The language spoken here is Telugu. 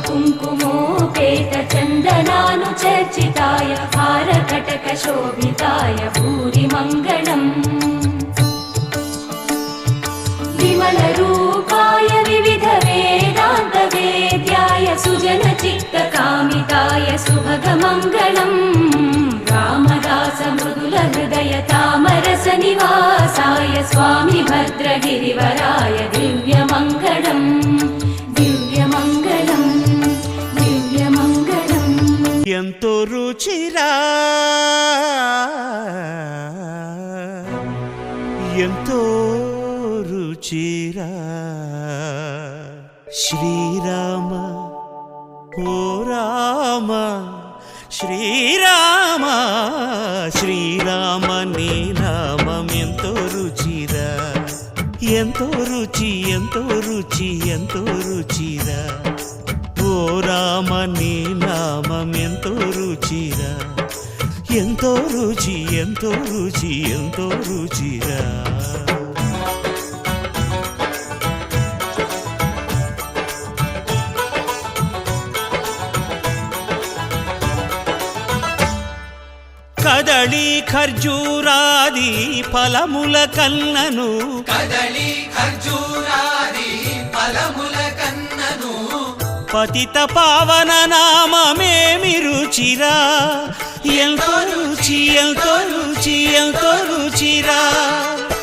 चारुकुङ्कुमोपेतचन्दनानुचर्चिताय हारकटकशोभिताय भूरिमङ्गलम् विमलरूपाय विविधवेदान्तवेद्याय सुजनचित्तकामिताय सुभगमङ्गलम् रामदासमृदुलहृदय तामरसनिवासाय स्वामि भद्रगिरिवराय ఎంతో రుచిరా ఎంతో రుచిరా శ్రీరామ ఓ రామ శ్రీరామ శ్రీరామ నీ నామం ఎంతో రుచిరా ఎంతో రుచి ఎంతో రుచి ఎంతో రుచిరా ఓ రామ నీ ఎంతో రుచిరా. ఎంతో రుచి ఎంతో రుచి ఎంతో రుచిరా. కదళి ఖర్జూరాది ఫలముల కన్నను కదలి ఖర్జూరా పతిత పావన నామమేమి రుచిరా? ఎంతో రుచి ఎంతో రుచి ఎంతో రుచిరా?